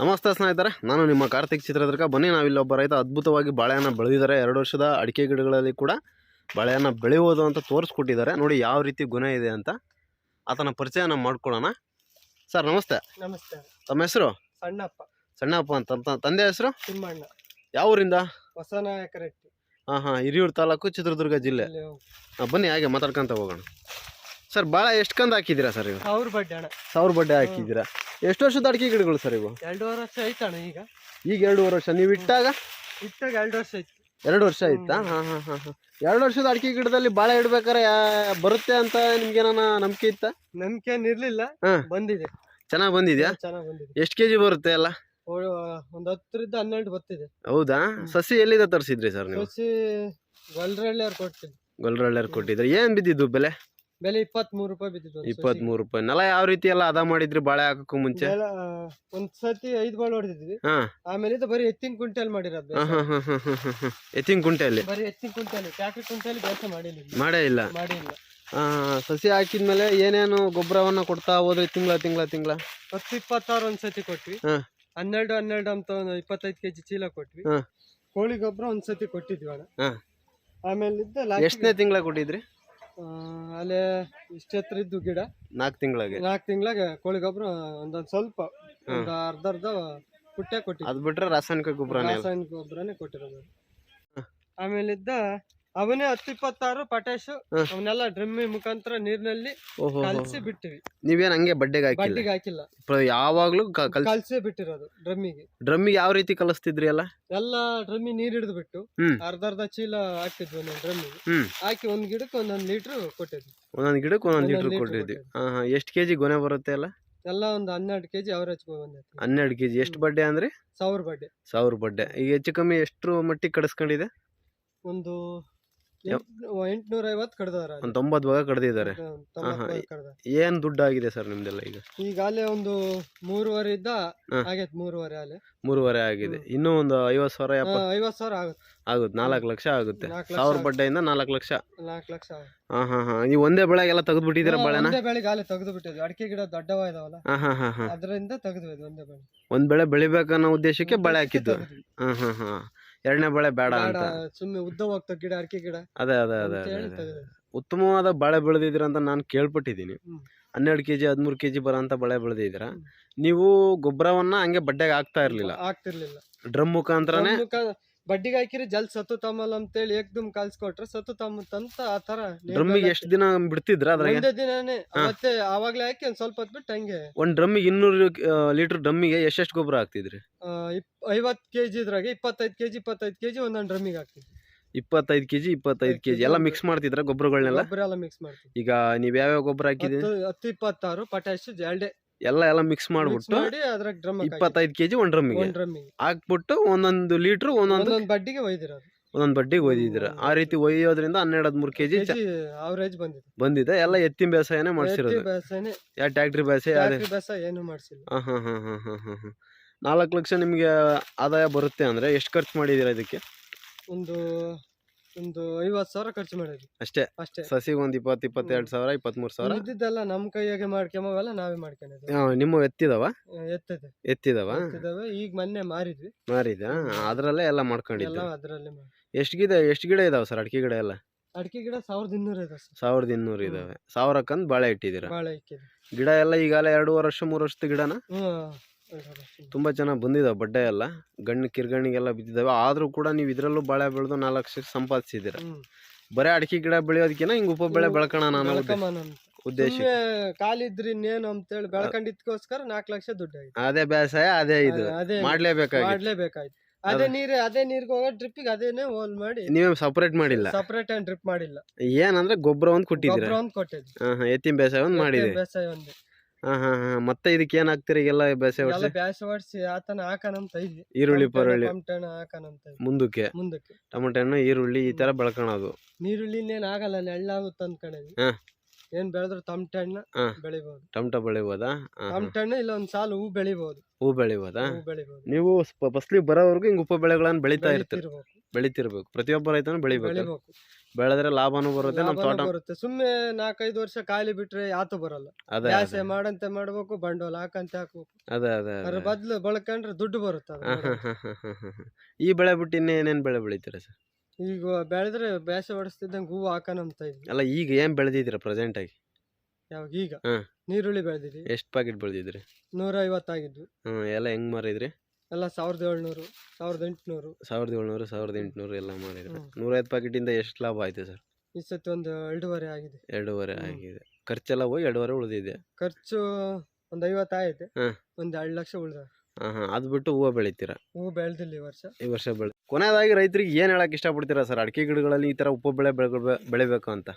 ನಮಸ್ತೆ ಸ್ನೇಹಿತರೆ ನಾನು ನಿಮ್ಮ ಕಾರ್ತಿಕ್ ಚಿತ್ರದುರ್ಗ. ಬನ್ನಿ ನಾವಿಲ್ಲಿ ಒಬ್ಬ ರೈತ ಅದ್ಭುತವಾಗಿ ಬಾಳೆಹಣ್ಣು ಬೆಳೆದಿದ್ದಾರೆ. ಎರಡು ವರ್ಷದ ಅಡಿಕೆ ಗಿಡಗಳಲ್ಲಿ ಕೂಡ ಬಾಳೆಹಣ್ಣು ಬೆಳೆಯುವುದು ಅಂತ ತೋರಿಸ್ಕೊಟ್ಟಿದ್ದಾರೆ. ನೋಡಿ ಯಾವ ರೀತಿ ಗುಣ ಇದೆ ಅಂತ ಆತನ ಪರಿಚಯನ ಮಾಡ್ಕೊಳ್ಳೋಣ. ಸರ್ ನಮಸ್ತೆ. ನಮಸ್ತೆ. ತಮ್ಮ ಹೆಸರು? ಸಣ್ಣಪ್ಪ. ಸಣ್ಣಪ್ಪ ಅಂತ. ತ- ತಂದೆ ಹೆಸರು? ತಿಮ್ಮಣ್ಣ. ಯಾವ ಊರಿಂದ? ಹೊಸನಾಯಕ ರೆಡ್ಡಿ ಹಾಂ ಹಾಂ ಹಿರಿಯೂರು ತಾಲೂಕು ಚಿತ್ರದುರ್ಗ ಜಿಲ್ಲೆ. ಇಲ್ಲಿ ಹೋಗು. ಹಾಂ ಬನ್ನಿ ಹಾಗೆ ಮಾತಾಡ್ಕೊಂತ ಹೋಗೋಣ. ಸರ್ ಭಾಳ ಎಷ್ಟು ಕಂದು ಹಾಕಿದೀರಾ ಸರ್ ಇವು? ಸಾವಿರ ಬಡ್ಡೆ ಅಣ್ಣ. ಸಾವಿರ ಬಡ್ಡೆ ಹಾಕಿದ್ದೀರಾ? ಎಷ್ಟು ವರ್ಷದ ಅಡಿಕೆ ಗಿಡಗಳು ಸರ್ ಇವು? ಎರಡೂವರೆ ವರ್ಷ ಆಯ್ತಾಣ ಈಗ. ಈಗ ಎರಡೂವರೆ ವರ್ಷ. ನೀವು ಇಟ್ಟಾಗ? ಇಟ್ಟಾಗ ಎರಡು ವರ್ಷ ಆಯ್ತು. ಎರಡು ವರ್ಷ ಆಯ್ತಾ? ಹಾಂ ಹಾಂ ಹಾಂ ಹಾಂ. ಎರಡು ವರ್ಷದ ಅಡಿಕೆ ಗಿಡದಲ್ಲಿ ಬಾಳೆ ಇಡ್ಬೇಕಾರೆ ಯಾ- ಬರುತ್ತೆ ಅಂತ ನಿಮ್ಗೆ ಏನಾನ ನಂಬಿಕೆ ಇತ್ತ? ನಂಬಿಕೆ ಇರ್ಲಿಲ್ಲ. ಹಾಂ. ಬಂದಿದೆ. ಚೆನ್ನಾಗಿ ಬಂದಿದ್ಯಾ? ಚೆನ್ನಾಗಿ ಬಂದಿದೆ. ಎಷ್ಟು ಕೆ ಜಿ ಬರುತ್ತೆ ಎಲ್ಲ? ಒಂದು ಒಂದ್ ಹತ್ತರಿಂದ ಹನ್ನೆರಡು ಬರ್ತಿದೆ ಹೌದಾ? ಸಸಿ ಎಲ್ಲಿಂದ ತರಿಸಿದ್ರಿ ಸರ್ ನೀವು? ಸಸಿ ಗೊಲ್ರಳ್ಳಿ ಅವ್ರು ಕೊಡ್ತಿದ್ವಿ ಕೊಟ್ಟಿದ್ರು ಕೊಟ್ಟಿದ್ರಿ. ಏನು ಬಿದ್ದಿದ್ದು ಬೆಲೆ? ಬೆಲೆ ಇಪ್ಪತ್ತ್ ಮೂರು ರೂಪಾಯಿ ಬಿದ್ದಿದ್ದು ಒಂದ್ ಇಪ್ಪತ್ತ್ ಮೂರು ರೂಪಾಯಿ. ನೆಲ ಯಾವ ರೀತಿ ಎಲ್ಲ ಅದ ಮಾಡಿದ್ರಿ ಬಾಳೆ ಹಾಕಕ್ಕೂ ಮುಂಚೆ? ಆ, ಒಂದ್ ಸತಿ ಐದ್ ಬಾಳ್ ಹೊಡೆದಿದ್ವಿ. ಹಾಂ. ಆಮೇಲೆ ಇದು ಬರೀ ಎತ್ತಿನ ಕುಂಟೆಲ್ ಮಾಡಿರೋದು ಹಾಂ ಹಾಂ ಹಾಂ ಹಾಂ ಹಾಂ ಹಾಂ ಎತ್ತಿನ ಕುಂಟೆಯಲ್ಲಿ ಬರೀ ಎತ್ತಿನ ಕುಂಟೆಲ್. ಟ್ಯಾಕ್ರಿ ಕುಂಟೆಲ್ ಬೇಸ ಮಾಡಿಲ್ಲ ಇಲ್ಲಿ. ಮಾಡೇ ಇಲ್ಲ. ಮಾಡಿಲ್ಲ. ಸಸಿ ಹಾಕಿದ್ಮೇಲೆ ಏನೇನು ಗೊಬ್ಬರವನ್ನ ಕೊಡ್ತಾ ಹೋದ್ರಿ ತಿಂಗಳ ತಿಂಗಳ ತಿಂಗಳ? ಹತ್ತು ಇಪ್ಪತ್ತಾರು ಒಂದ್ ಸತಿ ಕೊಟ್ವಿ. ಹಾಂ. ಹನ್ನೆರಡು ಹನ್ನೆರಡು ಅಂತ ಒಂದು ಇಪ್ಪತ್ತೈದು ಕೆಜಿ ಚೀಲ ಕೊಟ್ವಿ. ಹಾಂ. ಕೋಳಿ ಗೊಬ್ಬರ ಒಂದ್ ಸತಿ ಕೊಟ್ಟಿದ್ವಿ ಅಣ್ಣ. ಹಾಂ. ಆಮೇಲೆ ಇದ್ದ ಲಾಸ್ಟಿಗೆ, ಎಷ್ಟನೇ ತಿಂಗಳ ಕೊಟ್ಟಿದ್ರಿ? ಅಲ್ಲೇ ಇಷ್ಟೆತ್ರ ಇದ್ದು ಗಿಡ. ನಾಲ್ಕು ತಿಂಗಳಿಗೆ. ನಾಲ್ಕು ತಿಂಗಳಾಗ ಕೋಳಿ ಗೊಬ್ಬರ ಒಂದೊಂದು ಸ್ವಲ್ಪ ಒಂದು ಅರ್ಧ ಅರ್ಧ ಪುಟ್ಟೆ ಕೊಟ್ಟಿದ್ವಿ. ಅದು ಬಿಟ್ರೆ ರಾಸಾಯನಿಕ ಗೊಬ್ಬರನೇ ಅಲ್ಲ ರಾಸಾಯನಿಕ ಗೊಬ್ಬರನೇ ಕೊಟ್ಟಿರೋದು. ಆಮೇಲಿದ್ದ ಅವನೇ ಹತ್ತು ಇಪ್ಪತ್ತಾರು ಪಟಾಶು ಅವನ್ನೆಲ್ಲ ಡ್ರಮ್ಮಿ ಮುಖಾಂತರ ನೀರಿನಲ್ಲಿ ಕಲ್ಸಿ ಬಿಟ್ಟಿವಿ. ನೀವೇನ್ ಹಂಗೆ ಬಡ್ಡೆಗೆ ಹಾಕಿಲ್ಲ? ಬಡ್ಡಿಗೆ ಹಾಕಿಲ್ಲ. ಯಾವಾಗ್ಲೂ ಕ- ಕಲಸೇ ಬಿಟ್ಟಿರೋದು ಡ್ರಮ್ಮಿಗೆ. ಡ್ರಮ್ಮಿಗೆ ಯಾವ ರೀತಿ ಕಲಿಸ್ತಿದ್ರಿ ಅಲ್ಲ ಎಲ್ಲ ಡ್ರಮ್ಮಿ ನೀರ್ ಹಿಡಿದು ಬಿಟ್ಟು ಹ್ಮ್. ಅರ್ಧ ಅರ್ಧ ಚೀಲ ಹಾಕ್ತಿದ್ವಿ ಒಂದೊಂದು ಡ್ರಮ್ಮಿಗೆ. ಹ್ಮ್. ಹಾಕಿ ಒಂದ್ ಗಿಡಕ್ಕೆ ಒಂದೊಂದು ಲೀಟರ್ ಕೊಟ್ಟಿದ್ವಿ. ಒಂದೊಂದು ಗಿಡಕ್ಕೆ ಒಂದೊಂದು ಒಂದೊಂದ್ ಲೀಟರ್ ಲೀಟ್ರ್ ಕೊಟ್ಟಿದ್ವಿ. ಹಾ ಹಾ. ಎಷ್ಟು ಕೆಜಿ ಗೊನೆ ಬರುತ್ತೆ ಅಲ್ಲ ಎಲ್ಲ ಒಂದು ಹನ್ನೆರಡು ಕೆಜಿ ಅವರೇಜ್ ಬಂದೈತಿ. ಹನ್ನೆರಡು ಕೆಜಿ. ಎಷ್ಟು ಬಡ್ಡೆ ಅಂದ್ರೆ? ಸಾವಿರ ಬಡ್ಡೆ. ಸಾವಿರ ಬಡ್ಡೆ. ಈಗ ಹೆಚ್ಚು ಕಮ್ಮಿ ಎಷ್ಟು ಮಟ್ಟಿಗೆ ಕಡಿಸ್ಕೊಂಡಿದೆ? ಒಂದು ಎಂಟ್ನೂರ ಐವತ್ತು ಕಡ್ದಾರ ಒಂದು ತೊಂಬತ್ತು ಭಾಗ ಕಡ್ದಿದ್ದಾರೆ. ಏನ್ ದುಡ್ಡು ಆಗಿದೆ ಸರ್ ನಿಮ್ದೆಲ್ಲ ಈಗ? ಈಗ ಅಲ್ಲೇ ಒಂದು ಮೂರುವರೆ ಇದ್ದ. ಆಗೈತೆ ಮೂರುವರೆ ಅಲ್ಲೇ. ಮೂರುವರೆ ಆಗಿದೆ. ಇನ್ನೂ ಒಂದು ಐವತ್ತು ಸಾವಿರ ಐವತ್ ಐವತ್ತು ಸಾವಿರ ಆಗುತ್ತೆ ಆಗುತ್ತೆ ನಾಲ್ಕು ಲಕ್ಷ ಆಗುತ್ತೆ. ಸಾವಿರ ಬಡ್ಡೆಯಿಂದ ನಾಲ್ಕು ಲಕ್ಷ. ನಾಲ್ಕು ಲಕ್ಷ. ಹಾ ಹಾ ಹಾ. ನೀವು ಒಂದೇ ಬೆಳೆಗೆಲ್ಲ ತೆಗೆದ್ಬಿಟ್ಟಿದ್ದೀರಾ ಹಾ, ಬಾಳೆನ ಬೆಳೆಗೆ ಅಲ್ಲೇ ತೆಗೆದು ಬಿಟ್ಟಿದ್ವಿ ಅಡಿಕೆ ಗಿಡ ದೊಡ್ಡವ ಇದಾವಲ್ಲ? ಹಾ ಹಾ ಹಾ ಅದರಿಂದ ತೆಗೆದು ಒಂದೇ ಬೆಳೆ. ಒಂದ್ ಬೆಳೆ ಬೆಳಿಬೇಕನ್ನೋ ಉದ್ದೇಶಕ್ಕೆ ಬಳೆ ಹಾಕಿದ್ದು. ಹಾ ಹಾ ಹಾ. ಎರಡನೇ ಬೆಳೆ ಬೇಡ ಬೇಡ ಅಂತ ಸುಮ್ಮನೆ ಉದ್ದವಾಗ್ತಾವ ಗಿಡ ಅಡಿಕೆ ಗಿಡ ಅದೇ ಅದೇ ಅದೇ ಅಂತ ಅದೇ ಹೇಳಿ ಅದೇ. ತೆಗ್ದ್ವಿ. ಉತ್ತಮವಾದ ಬಳೆ ಬೆಳೆದಿದ್ದೀರ ಅಂತ ನಾನು ಕೇಳ್ಪಟ್ಟಿದ್ದೀನಿ ಹ್ಮ್. ಹನ್ನೆರಡು ಕೆಜಿ ಹದಿಮೂರು ಕೆಜಿ ಬರೋಂಥ ಬೆಳೆ ಬೆಳೆದಿದ್ದೀರ ಹ್ಮ್. ನೀವು ಗೊಬ್ಬರವನ್ನ ಹಂಗೆ ಬಡ್ಡೆಗೆ ಹಾಕ್ತಾ ಇರ್ಲಿಲ್ಲ ಆಗ್ತಿರ್ಲಿಲ್ಲ ಡ್ರಮ್ ಮುಖಾಂತರನೇ ಮುಖ- ಬಡ್ಡಿಗೆ ಹಾಕಿರಿ ಜಲ್ ಸತ್ತು ತಮ್ಮಲ್ ಅಂತೇಳಿ ಏಕ್ದಮ್ ಕಲ್ಸ್ಕೊಟ್ರೆ ಸತ್ತು ತಮ್ಮಂತ ಆ ತರ ಡ್ರಮ್ಮಿಗೆ ಎಷ್ಟು ದಿನ ಬಿಡ್ತಿದ್ರ ಅದ್ರಾಗೆ? ಒಂದೇ ದಿನನೇ. ಮತ್ತೆ ಅವಾಗ್ಲೇ ಹಾಕಿ ಒಂದ್ ಸ್ವಲ್ಪ ಹೊತ್ತು ಬಿಟ್ಟು ಹಂಗೆ. ಒಂದ್ ಡ್ರಮ್ಮಿಗೆ ಇನ್ನೂರು ಲೀಟರ್ ಡ್ರಮ್ಮಿಗೆ ಎಷ್ಟೆಷ್ಟು ಗೊಬ್ಬರ ಹಾಕ್ತಿದ್ರಿ? ಆ, ಇಪ್- ಐವತ್ ಕೆಜಿ ಇದ್ರಾಗೆ ಇಪ್ಪತ್ತೈದು ಕೆಜಿ ಇಪ್ಪತ್ತೈದು ಕೆಜಿ ಒಂದೊಂದು ಡ್ರಮ್ಮಿಗೆ ಹಾಕ್ತಿವಿ ಇಪ್ಪತ್ತೈದು ಕೆಜಿ ಇಪ್ಪತ್ತೈದು ಕೆಜಿ ಎಲ್ಲ ಮಿಕ್ಸ್ ಮಾಡ್ತಿದ್ರ ಗೊಬ್ಬರಗಳನ್ನೆಲ್ಲ ಗೊಬ್ಬರ ಎಲ್ಲ ಮಿಕ್ಸ್ ಮಾಡ್ತೀವಿ ಈಗ ನೀವ್ ಯಾವ್ಯಾವ ಗೊಬ್ಬರ ಹಾಕಿದ್ರಿ ಹತ್ತು ಹತ್ತು ಇಪ್ಪತ್ತಾರು ಪಟಾಶ್ ಎರಡೇ ಎಲ್ಲ ಎಲ್ಲ ಮಿಕ್ಸ್ ಮಾಡ್ಬಿಟ್ಟು ಮಾಡಿ ಅದ್ರಾಗ ಡ್ರಮ್ ಇಪ್ಪತ್ತೈದು ಕೆಜಿ ಒಂದ್ ಡ್ರಮ್ಮಿಗೆ ಒಂದ್ ಡ್ರಮ್ಮಿಗೆ ಹಾಕ್ಬಿಟ್ಟು ಒಂದೊಂದು ಲೀಟ್ರ್ ಒಂದೊಂದು ಒಂದೊಂದು ಬಡ್ಡಿಗೆ ಒಯ್ದಿರೋದು. ಒಂದೊಂದು ಬಡ್ಡಿಗೆ ಒಯ್ದಿದ್ದೀರ. ಆ ರೀತಿ ಒಯ್ಯೋದ್ರಿಂದ ಹನ್ನೆರಡು ಹದಿಮೂರು ಕೆಜಿ ಅವರೇಜ್ ಬಂದಿದೆ. ಬಂದಿದೆ. ಎಲ್ಲ ಎತ್ತಿನ ಬೇಸಾಯನೇ ಮಾಡ್ಸಿರೋದು. ಬೇಸನೆ ಯಾ ಟ್ಯಾಕ್ಟ್ರಿ ಬೇಸಾಯ ಟ್ಯಾಕ್ಟ್ರಿ ಬೇಸ ಏನು ಮಾಡ್ಸಿಲ್ಲ. ಹಾಂ ಹಾಂ ಹಾಂ ಹಾಂ ಹಾಂ ಹಾಂ ಹಾಂ. ನಾಲ್ಕು ಲಕ್ಷ ನಿಮಗೆ ಆದಾಯ ಬರುತ್ತೆ ಅಂದರೆ ಎಷ್ಟು ಖರ್ಚು ಮಾಡಿದ್ದೀರಾ ಇದಕ್ಕೆ? ಒಂದು ಒಂದು ಐವತ್ತು ಸಾವಿರ ಖರ್ಚು ಮಾಡಿದ್ವಿ. ಅಷ್ಟೇ. ಅಷ್ಟೇ. ಸಸಿಗೆ ಒಂದು ಇಪ್ಪತ್ತು ಇಪ್ಪತ್ತೆರಡು ಸಾವಿರ ಇಪ್ಪತ್ತ್ಮೂರು ಸಾವಿರ? ಇದ್ದಿದ್ದೆಲ್ಲ ನಮ್ ಕೈಯಾಗೆ ಮಾಡ್ಕೊಂಬವೆಲ್ಲ ನಾವೇ ಮಾಡ್ಕೊಂಡಿದ್ವಿ ಆ, ನಿಮ್ಮ ಎತ್ತಿದವ? ಎತ್ತದೆ ಎತ್ತಿದವ? ಎತ್ತಿದಾವೆ ಈಗ ಮೊನ್ನೆ ಮಾರಿದ್ವಿ. ಮಾರಿದ ಅದರಲ್ಲೇ ಎಲ್ಲ ಎಲ್ಲ ಮಾಡ್ಕೊಂಡಿದ್ದು ಅದ್ರಲ್ಲೇ ಎಷ್ಟು ಗಿಡ ಎಷ್ಟು ಗಿಡ ಇದಾವ ಸರ್ ಅಡಿಕೆ ಗಿಡ ಎಲ್ಲ? ಅಡಿಕೆ ಗಿಡ ಸಾವಿರದ ಇನ್ನೂರ ಇದೆ ಸರ್. ಸಾವಿರದ ಇನ್ನೂರು ಇದಾವೆ. ಸಾವಿರಕ್ಕಂದ್ ಬಾಳೆ ಇಟ್ಟಿದ್ದೀರಾ? ಬಾಳೆ ಗಿಡ ಎಲ್ಲ ಈಗಾಗಲೇ ಎರಡೂವರೆ ವರ್ಷ ಮೂರು ವರ್ಷದ ಗಿಡನ? ಹ್ಮ್. ತುಂಬ ಚೆನ್ನಾಗಿ ಬಂದಿದಾವೆ ಬಡ್ಡೆ ಎಲ್ಲ. ಗಣ್ಣು ಕಿರ್ಗಣ್ಣಿಗೆಲ್ಲ ಬಿದ್ದಿದ್ದಾವೆ ಆದರೂ ಕೂಡ ನೀವು ಇದರಲ್ಲೂ ಬಾಳೆ ಬೆಳೆದು ನಾಲ್ಕು ಲಕ್ಷ ಸಂಪಾದಿಸಿದ್ದೀರ ಬರೇ ಅಡಿಕೆ ಗಿಡ ಬೆಳೆಯೋದಕ್ಕಿಂತ ಹಿಂಗೆ ಉಪ ಬೆಳೆ ಬೆಳ್ಕೋಣ ಅನ್ನೋ ಅಂತ. ಉದ್ದೇಶ. ಕಾಲಿದ್ರಿ ಇನ್ನೇನು ಅಂತೇಳಿ ಬೆಳ್ಕೊಂಡಿದ್ಕೋಸ್ಕರ ನಾಲ್ಕು ಲಕ್ಷ ದುಡ್ಡು ಅದೇ ಬೇಸಾಯ ಅದೇ ಇದು. ಮಾಡ್ಲೇಬೇಕಾಗಿತ್ತು. ಮಾಡ್ಲೇಬೇಕಾಗಿ ಮಾಡ್ಲೇಬೇಕಾಯ್ತು. ಅದೇ ನೀರ್ ಅದೇ ನೀರ್ಗೆ ಹೋಗೋ ಡ್ರಿಪ್ಪಿಗೆ ಅದೇನೆ ಹೋಲ್ ಮಾಡಿ. ನೀವೇ ಸಪರೇಟ್ ಮಾಡಿಲ್ಲ. ಸಪರೇಟ್ ಡ್ರಿಪ್ ಮಾಡಿಲ್ಲ. ಏನಂದ್ರೆ ಗೊಬ್ಬರ ಒಂದು ಕೊಟ್ಟಿದ್ದೀರಾ. ಗೊಬ್ಬರ ಒಂದ್ ಎತ್ತಿನ ಬೇಸಾಯ ಒಂದು ಮಾಡಿದೆ ಬೇಸಾಯ ಒಂದೇ. ಹಾ ಹಾ ಹಾ ಮತ್ತೆ ಇದಕ್ಕೆ ಏನ್ ಹಾಕ್ತೀರಿ? ಈಗೆಲ್ಲ ಬೇಸೆ ಎಲ್ಲ ಹೊಡ್ಸಿ? ಬ್ಯಾಸ ಹೊಡ್ಸಿ ಆತನ ಹಾಕನಂತ ಇದ್ವಿ. ಈರುಳ್ಳಿ ಪರುಳ್ಳಿ. ಟಮಟಣ ಹಾಕನಂತ ಇದ್ವಿ. ಮುಂದಕ್ಕೆ. ಮುಂದಕ್ಕೆ. ಟೊಮೆಟೊ ಹಣ್ಣು ಈರುಳ್ಳಿ ಈ ತರ ಬೆಳ್ಕೊಳೋದು. ನೀರುಳ್ಳಿ ಇನ್ನೇನ್ ಆಗಲ್ಲ ನೆಳ್ಳಾಗುತ್ತೆ ಅನ್ಕೊಂಡಿದ್ವಿ ಹಾ. ಏನ್ ಬೆಳೆದ್ರು ಟಮಟೆ ಹಣ್ಣು ಹಾ. ಬೆಳಿಬಹುದು ಟೊಮೆಟೊ ಬೆಳಿಬೋದಾ? ಹಾ, ಹಾ. ಟಮಟೆ ಹಣ್ಣು ಇಲ್ಲ ಒಂದ್ ಸಾಲು ಹೂ ಬೆಳಿಬಹುದು ಹೂ ಬೆಳಿಬೋದಾ? ಹೂ ಬೆಳಿಬಹುದು ನೀವು ಫಸ್ಲಿಗೆ ಬರೋವರೆಗೂ ಹಿಂಗ್ ಉಪ ಬೆಳೆಗಳನ್ನ ಬೆಳಿತಾ ಇರ್ತೀರಿ. ಬೆಳಿತಿರ್ಬೇಕು. ಬೆಳಿತಿರ್ಬೇಕು. ಪ್ರತಿಯೊಬ್ಬ ರೈತನು ಬೆಳಿಬೇಕು. ಬೆಳಿಬೇಕು. ಬೆಳೆದ್ರೆ ಲಾಭನೂ ಬರುತ್ತೆ ನಮ್ಮ ಲಾಭನೂ ತೋಟ ಬರುತ್ತೆ. ಸುಮ್ಮನೆ ನಾಲ್ಕೈದು ವರ್ಷ ಖಾಲಿ ಬಿಟ್ರೆ ಯಾತು ಬರಲ್ಲ. ಅದೇ ಮಾಡಂತೆ ಮಾಡ್ಬೇಕು ಬಂಡವಾಳ ಹಾಕಂತೆ ಹಾಕ್ಬೇಕು. ಅದೇ ಅದೇ ಅದ್ರ ಅದೇ. ಬದ್ಲು ಬಳಕೊಂಡ್ರೆ ದುಡ್ಡು ಬರುತ್ತೆ ಅದ್ರ ಹಾಂ ಮೇಲೆ. ಹಾಂ ಹಾಂ ಹಾಂ ಹಾಂ ಈ ಬೆಳೆ ಬಿಟ್ಟು ಇನ್ನೇನೇನು ಬೆಳೆ ಬೆಳಿತೀರ ಸರ್? ಈಗ ಬೆಳೆದ್ರೆ ಬ್ಯಾಸೆ ಹೊಡಿಸ್ತಿದ್ದಂಗೆ ಹೂವು ಹಾಕನಂತ ಇದ್ವಿ. ಅಲ್ಲ ಈಗ ಏನು ಪ್ರೆಸೆಂಟ್ ಪ್ರೆಸೆಂಟಾಗಿ ಯಾವಾಗ ಈಗ. ನೀರುಳ್ಳಿ ಬೆಳೆದಿದ್ವಿ ಎಷ್ಟು ಪ್ಯಾಕೆಟ್ ಬೆಳೆದಿದ್ರಿ ನೂರ ಐವತ್ತಾಗಿದ್ವಿ ಹ್ಞೂ ಎಲ್ಲ ಹೆಂಗೆ ಮಾರಿದ್ರಿ? ಎಲ್ಲ ಸಾವಿರದ ಏಳ್ನೂರು ಸಾವಿರದ ಎಂಟುನೂರು. ಸಾವಿರದ ಏಳ್ನೂರು ಸಾವಿರದ ಎಂಟುನೂರು ಎಲ್ಲ ಮಾಡಿದ್ರು. ನೂರೈವತ್ತು ಪ್ಯಾಕೆಟಿಂದ ಎಷ್ಟು ಲಾಭ ಆಯ್ತು ಸರ್? ಈ ಸತಿ ಒಂದು ಎರಡೂವರೆ ಆಗಿದೆ. ಎರಡೂವರೆ. ಆಗಿದೆ. ಖರ್ಚೆಲ್ಲ ಹೋಗಿ ಎರಡೂವರೆ ಉಳಿದಿದೆ. ಖರ್ಚು ಒಂದು ಐವತ್ತು ಆಯ್ತು. ಹಾಂ. ಒಂದು ಎರಡು ಲಕ್ಷ ಉಳ್ದ. ಹಾಂ ಹಾಂ. ಅದು ಬಿಟ್ಟು ಹೂವು ಬೆಳಿತೀರಾ? ಹೂವು ಬೆಳೆದಿಲ್ಲ ಈ ವರ್ಷ. ಈ ವರ್ಷ ಬೆಳೆ. ಕೊನೆಯದಾಗಿ ರೈತರಿಗೆ ಏನು ಹೇಳಕ್ಕೆ ಇಷ್ಟಪಡ್ತೀರಾ ಸರ್? ಅಡಿಕೆ ಗಿಡಗಳಲ್ಲಿ ಈ ಥರ ಉಪ ಬೆಳೆ ಬೆಳೆ ಬೆಳಿಬೇಕು ಅಂತ.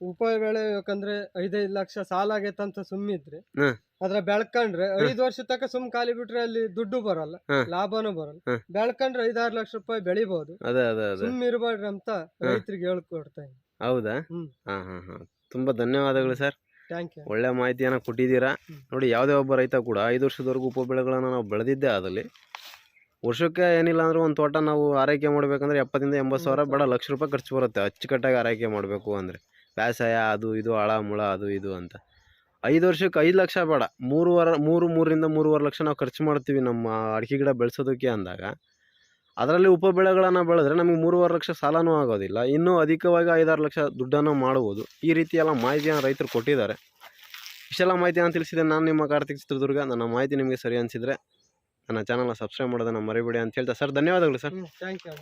ಉಪ ಯಾಕಂದ್ರೆ ಐದೈದು ಲಕ್ಷ ಸಾಲ ಆಗೈತಂತ ಸುಮ್ಮಿದ್ರೆ ಇದ್ರೆ ಅದ್ರ ಬೆಳ್ಕಂಡ್ರೆ ಐದು ವರ್ಷ ತನಕ ಸುಮ್ ಖಾಲಿ ಬಿಟ್ರೆ ಅಲ್ಲಿ ದುಡ್ಡು ಬರಲ್ಲ. ಲಾಭನೂ ಬರಲ್ಲ. ಬೆಳ್ಕಂಡ್ರೆ ಬೆಳ್ಕೊಂಡ್ರೆ ಐದಾರು ಲಕ್ಷ ರೂಪಾಯಿ ಬೆಳಿಬಹುದು ಅದೇ ಅದೇ ಅದೇ. ಸುಮ್ ಇರಬಾರ್ದು ಅಂತ ರೈತರಿಗೆ ಹೇಳ್ಕೊಡ್ತಾ ಇದ್ದೀನಿ. ಹೌದಾ? ಹ್ಮ್. ಹಾಂ ಹಾಂ ಹಾಂ. ತುಂಬ ಧನ್ಯವಾದಗಳು ಸರ್. ಥ್ಯಾಂಕ್ ಯು ಒಳ್ಳೆ ಮಾಹಿತಿಯನ್ನ ಕೊಟ್ಟಿದ್ದೀರಾ. ಹ್ಮ್. ನೋಡಿ ಯಾವುದೇ ಒಬ್ಬ ರೈತ ಕೂಡ ಐದು ವರ್ಷದವರೆಗೂ ಉಪ ಬೆಳೆಗಳನ್ನ ನಾವು ಬೆಳೆದಿದ್ದೆ ಆದಲ್ಲಿ ವರ್ಷಕ್ಕೆ ಏನಿಲ್ಲ ಅಂದ್ರೆ ಒಂದು ತೋಟ ನಾವು ಆರೈಕೆ ಮಾಡಬೇಕಂದ್ರೆ ಎಪ್ಪತ್ತಿಂದ ಎಂಬತ್ತು ಸಾವಿರ ಬೇಡ ಲಕ್ಷ ರೂಪಾಯಿ ಖರ್ಚು ಬರುತ್ತೆ. ಅಚ್ಚುಕಟ್ಟಾಗಿ ಆರೈಕೆ ಮಾಡಬೇಕು ಅಂದರೆ. ವ್ಯಾಸಾಯ ಅದು ಇದು, ಆಳ, ಮುಳ, ಅದು ಇದು ಅಂತ. ಐದು ವರ್ಷಕ್ಕೆ ಐದು ಲಕ್ಷ ಬೇಡ. ಮೂರುವರೆ, ಮೂರು, ಮೂರರಿಂದ ಮೂರುವರೆ ಲಕ್ಷ ನಾವು ಖರ್ಚು ಮಾಡ್ತೀವಿ ನಮ್ಮ ಅಡಿಕೆ ಗಿಡ ಬೆಳೆಸೋದಕ್ಕೆ ಅಂದಾಗ. ಅದರಲ್ಲಿ ಉಪ ಬೆಳೆಗಳನ್ನು ಬೆಳೆದ್ರೆ ನಮಗೆ ಮೂರುವರೆ ಲಕ್ಷ ಸಾಲನೂ ಆಗೋದಿಲ್ಲ. ಇನ್ನೂ ಅಧಿಕವಾಗಿ ಐದಾರು ಲಕ್ಷ ದುಡ್ಡನ್ನು ಮಾಡ್ಬೋದು. ಈ ರೀತಿ ಎಲ್ಲ ಮಾಹಿತಿಯನ್ನು ರೈತರು ಕೊಟ್ಟಿದ್ದಾರೆ. ಇಷ್ಟೆಲ್ಲ ಮಾಹಿತಿಯನ್ನು ತಿಳಿಸಿದೆ ನಾನು ನಿಮ್ಮ ಕಾರ್ತಿಕ್ ಚಿತ್ರದುರ್ಗ. ನನ್ನ ಮಾಹಿತಿ ನಿಮಗೆ ಸರಿ ಅನಿಸಿದರೆ ನನ್ನ ಚಾನಲ್ನ ಸಬ್ಸ್ಕ್ರೈಬ್ ಮಾಡೋದನ್ನು ಮರಿಬೇಡಿ ಅಂತ ಹೇಳ್ತಾ ಸರ್, ಧನ್ಯವಾದಗಳು, ಸರ್. Thank you